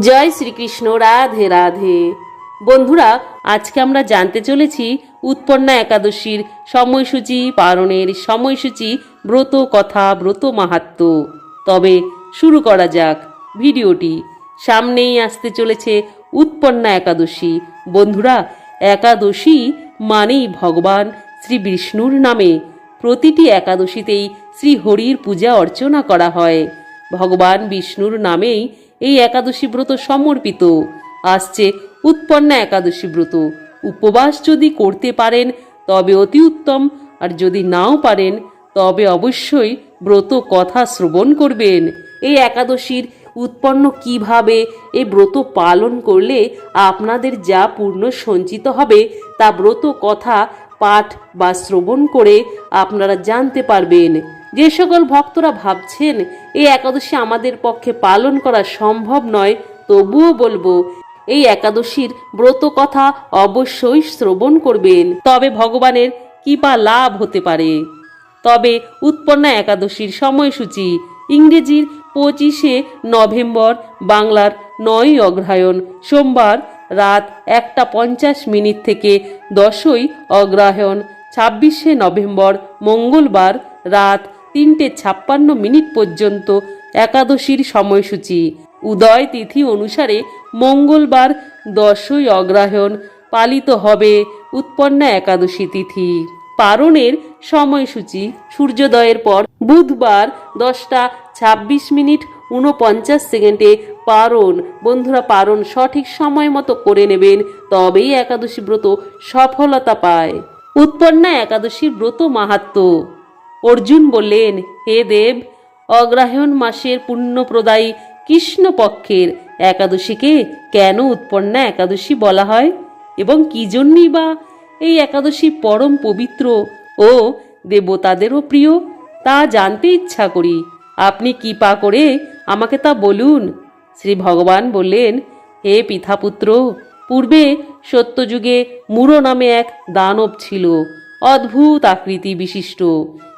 জয় শ্রীকৃষ্ণ, রাধে রাধে। বন্ধুরা, আজকে আমরা জানতে চলেছি উৎপন্না একাদশীর সময়সূচি পালনের সময়সূচি ব্রত কথা, ব্রত মাহাত্ম। তবে শুরু করা যাক ভিডিওটি। সামনেই আসতে চলেছে উৎপন্না একাদশী। বন্ধুরা, একাদশী মানেই ভগবান শ্রী বিষ্ণুর নামে। প্রতিটি একাদশীতেই শ্রী হরির পূজা অর্চনা করা হয়। ভগবান বিষ্ণুর নামেই এই একাদশী ব্রত সমর্পিত। আসছে উৎপন্না একাদশী ব্রত। উপবাস যদি করতে পারেন, তবে অতি উত্তম। আর যদি নাও পারেন, তবে অবশ্যই ব্রত কথা শ্রবণ করবেন। এই একাদশীর উৎপন্ন কীভাবে এই ব্রত পালন করলে আপনাদের যা পূর্ণ সঞ্চিত হবে, তা ব্রত কথা পাঠ বা শ্রবণ করে আপনারা জানতে পারবেন। যে সকল ভক্তরা ভাবছেন এই একাদশী আমাদের পক্ষে পালন করা সম্ভব নয়, তবুও বলব, এই একাদশীর ব্রত কথা অবশ্যই শ্রবণ করবেন, তবে ভগবানের কৃপা লাভ হতে পারে। তবে উৎপন্না একাদশীর সময়সূচি, ইংরেজির পঁচিশে নভেম্বর, বাংলার নয় অগ্রহায়ণ, সোমবার রাত একটা পঞ্চাশ মিনিট থেকে দশই অগ্রহায়ণ, ছাব্বিশে নভেম্বর, মঙ্গলবার রাত তিনটে ছাপ্পান্ন মিনিট পর্যন্ত একাদশীর সময়সূচি। উদয় তিথি অনুসারে মঙ্গলবার দশই অগ্রহায়ণ পালিত হবে উৎপন্না একাদশী তিথি। পারণের সময়সূচি সূর্যোদয়ের পর বুধবার দশটা ছাব্বিশ মিনিট উনপঞ্চাশ সেকেন্ডে পারণ। বন্ধুরা, পারণ সঠিক সময় মতো করে নেবেন, তবেই একাদশী ব্রত সফলতা পায়। উৎপন্না একাদশীর ব্রত মাহাত্ম। অর্জুন বললেন, হে দেব অগ্রহায়ণ মাসের পুণ্যপ্রদায়ী কৃষ্ণপক্ষের একাদশীকে কেন উৎপন্না একাদশী বলা হয়? এবং কি জন্যই বা এই একাদশী পরম পবিত্র ও দেবতাদেরও প্রিয়? তা জানতে ইচ্ছা করি। আপনি কৃপা করে আমাকে তা বলুন। শ্রী ভগবান বললেন, হে পিতাপুত্র, পূর্বে সত্যযুগে মুরো নামে এক দানব ছিল, অদ্ভুত আকৃতি বিশিষ্ট।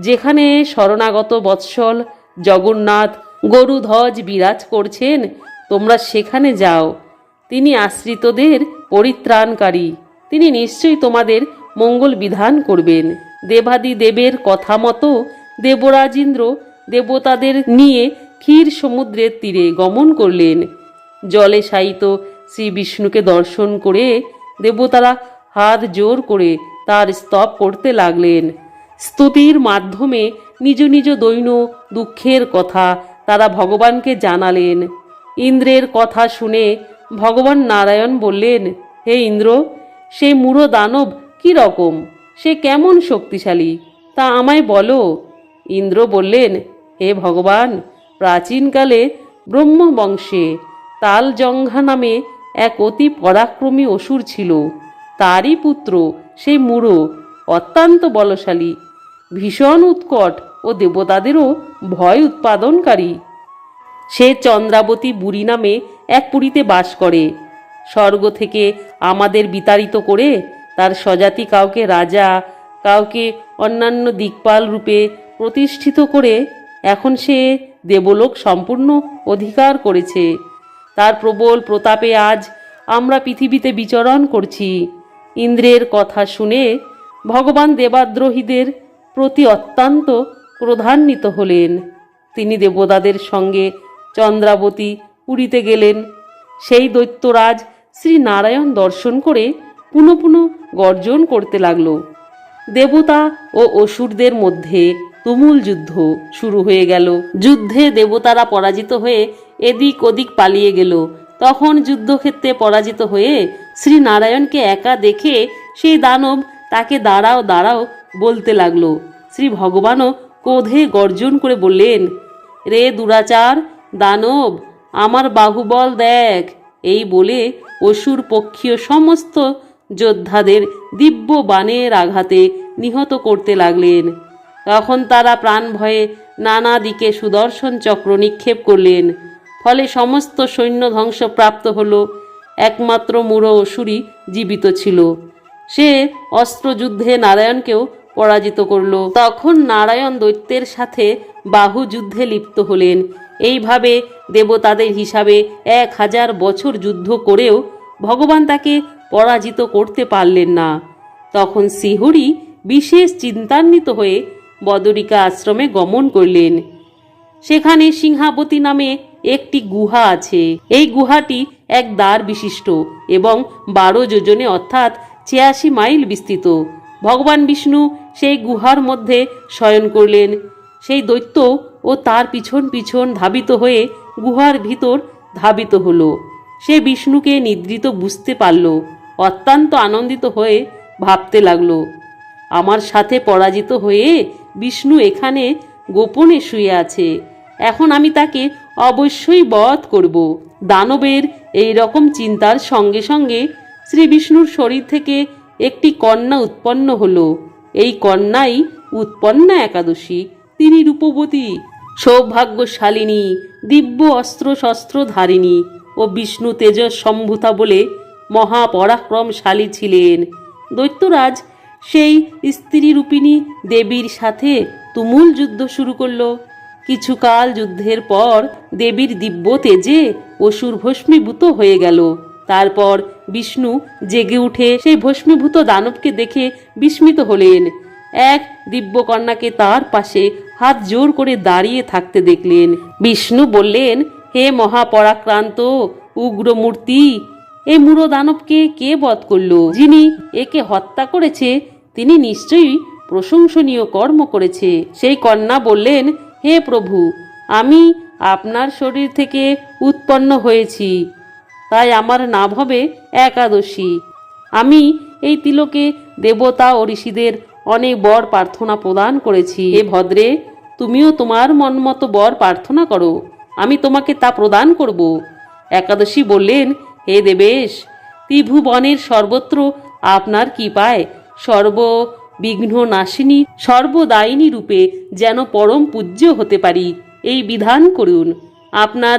যেখানে শরণাগত বৎসল জগন্নাথ গরুধ্বজ বিরাজ করছেন, তোমরা সেখানে যাও। তিনি আশ্রিতদের পরিত্রাণকারী। তিনি নিশ্চয়ই তোমাদের মঙ্গল বিধান করবেন। দেবাদি দেবের কথা মতো দেবরাজেন্দ্র দেবতাদের নিয়ে ক্ষীর সমুদ্রের তীরে গমন করলেন। জলে শায়িত শ্রী বিষ্ণুকে দর্শন করে দেবতারা হাত জোর করে তার স্তব করতে লাগলেন। স্তুতির মাধ্যমে নিজ নিজ দৈন দুঃখের কথা তারা ভগবানকে জানালেন। ইন্দ্রের কথা শুনে ভগবান নারায়ণ বললেন, হে ইন্দ্র, সে মূঢ় দানব কি রকম? সে কেমন শক্তিশালী? তা আমায় বলো। ইন্দ্র বললেন, হে ভগবান, প্রাচীনকালে ব্রহ্মবংশে তালজঙ্ঘা নামে এক অতি পরাক্রমী অসুর ছিল। তারই পুত্র সেই মূঢ়, অত্যন্ত বলশালী। ভীষণ উৎকট ও দেবতাদেরও ভয় উৎপাদনকারী। সে চন্দ্রাবতী বুড়ি নামে এক পুরীতে বাস করে। স্বর্গ থেকে আমাদের বিতাড়িত করে তার স্বজাতি কাউকে রাজা, কাউকে অন্যান্য দিকপাল রূপে প্রতিষ্ঠিত করে এখন সে দেবলোক সম্পূর্ণ অধিকার করেছে। তার প্রবল প্রতাপে আজ আমরা পৃথিবীতে বিচরণ করছি। ইন্দ্রের কথা শুনে ভগবান দেবাদ্রোহীদের প্রতি অত্যন্ত ক্রোধান্বিত হলেন। তিনি দেবতাদের সঙ্গে চন্দ্রাবতী পুরীতে গেলেন। সেই দৈত্যরাজ শ্রী নারায়ণ দর্শন করে পুনঃ পুনঃ গর্জন করতে লাগল। দেবতা ও অসুরদের মধ্যে তুমুল যুদ্ধ শুরু হয়ে গেল। যুদ্ধে দেবতারা পরাজিত হয়ে এদিক ওদিক পালিয়ে গেল। তখন যুদ্ধক্ষেত্রে পরাজিত হয়ে শ্রী নারায়ণকে একা দেখে সেই দানব তাকে দাঁড়াও দাঁড়াও বলতে লাগল। শ্রী ভগবানও ক্রোধে গর্জন করে বললেন, রে দুরাচার, দানব, আমার বাহুবল দেখ। এই বলে অসুর পক্ষীয় সমস্ত যোদ্ধাদের দিব্য বাণের আঘাতে নিহত করতে লাগলেন। তখন তারা প্রাণ ভয়ে নানা দিকে সুদর্শন চক্র নিক্ষেপ করলেন। ফলে সমস্ত সৈন্য ধ্বংসপ্রাপ্ত হল। একমাত্র মূঢ় অসুরই জীবিত ছিল। সে অস্ত্রযুদ্ধে নারায়ণকেও পরাজিত করল। তখন নারায়ণ দৈত্যের সাথে বাহু যুদ্ধে লিপ্ত হলেন। এইভাবে দেবতাদের হিসাবে এক হাজার বছর যুদ্ধ করেও ভগবান তাকে পরাজিত করতে পারলেন না। তখন শিহরি বিশেষ চিন্তান্বিত হয়ে বদরিকা আশ্রমে গমন করলেন। সেখানে সিংহাবতী নামে একটি গুহা আছে। এই গুহাটি এক দ্বার বিশিষ্ট এবং বারো যোজনে অর্থাৎ ছিয়াশি মাইল বিস্তৃত। ভগবান বিষ্ণু সেই গুহার মধ্যে শয়ন করলেন। সেই দৈত্য ও তার পিছন পিছন ধাবিত হয়ে গুহার ভিতর ধাবিত হলো। সে বিষ্ণুকে নিদ্রিত বুঝতে পারল, অত্যন্ত আনন্দিত হয়ে ভাবতে লাগল, আমার সাথে পরাজিত হয়ে বিষ্ণু এখানে গোপনে শুয়ে আছে। এখন আমি তাকে অবশ্যই বধ করব। দানবের এই রকম চিন্তার সঙ্গে সঙ্গে শ্রী বিষ্ণুর শরীর থেকে একটি কন্যা উৎপন্ন হলো। এই কন্যাই উৎপন্না একাদশী, তিনি রূপবতী, সৌভাগ্যশালিনী, দিব্য অস্ত্র শস্ত্র ধারিণী ও বিষ্ণু তেজস সম্ভূতা বলে মহাপরাক্রমশালী ছিলেন। দৈত্যরাজ সেই স্ত্রী রূপিণী দেবীর সাথে তুমুল যুদ্ধ শুরু করল। কিছুকাল যুদ্ধের পর দেবীর দিব্য তেজে অসুর ভস্মীভূত হয়ে গেল। তারপর বিষ্ণু জেগে উঠে সেই ভস্মীভূত দানবকে দেখে বিস্মিত হলেন। এক দিব্যকন্যাকে তার পাশে হাত জোর করে দাঁড়িয়ে থাকতে দেখলেন। বিষ্ণু বললেন, হে মহাপরাক্রান্ত, উগ্রমূর্তি এই মুড়ো দানবকে কে বধ করল? যিনি একে হত্যা করেছে, তিনি নিশ্চয়ই প্রশংসনীয় কর্ম করেছে। সেই কন্যা বললেন, হে প্রভু, আমি আপনার শরীর থেকে উৎপন্ন হয়েছি। তাই আমার নাম হবে একাদশী। আমি এই তিলকে দেবতা ও ঋষিদের অনেক বর প্রার্থনা প্রদান করেছি। হে ভদ্রে, তুমিও তোমার মন মতো বর প্রার্থনা করো। আমি তোমাকে তা প্রদান করব। একাদশী বললেন, হে দেবেশ, ত্রিভুবনের সর্বত্র আপনার কি পায় সর্ব বিঘ্ন নাশিনী সর্বদায়িনী রূপে যেন পরম পূজ্য হতে পারি। এই বিধান করুন। আপনার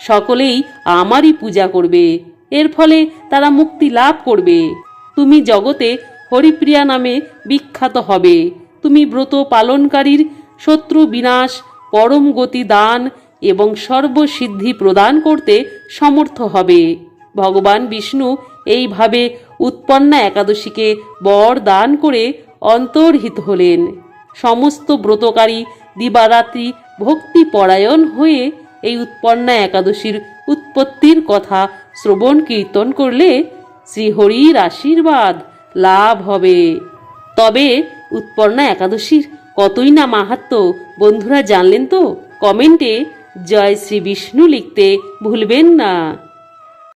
সকলেই আমারই পূজা করবে। এর ফলে তারা মুক্তি লাভ করবে। তুমি জগতে হরিপ্রিয়া নামে বিখ্যাত হবে। তুমি ব্রত পালনকারীর শত্রু বিনাশ, পরম গতি দান এবং সর্বসিদ্ধি প্রদান করতে সমর্থ হবে। ভগবান বিষ্ণু এইভাবে উৎপন্না একাদশীকে বর দান করে অন্তর্হিত হলেন। সমস্ত ব্রতকারী দিবারাত্রি ভক্তিপরায়ণ হয়ে এই উৎপন্না একাদশীর উৎপত্তির কথা শ্রবণ কীর্তন করলে শ্রীহরির আশীর্বাদ লাভ হবে। তবে উৎপন্না একাদশীর কতই না মাহাত্ম, বন্ধুরা জানলেন তো? কমেন্টে জয় শ্রী বিষ্ণু লিখতে ভুলবেন না।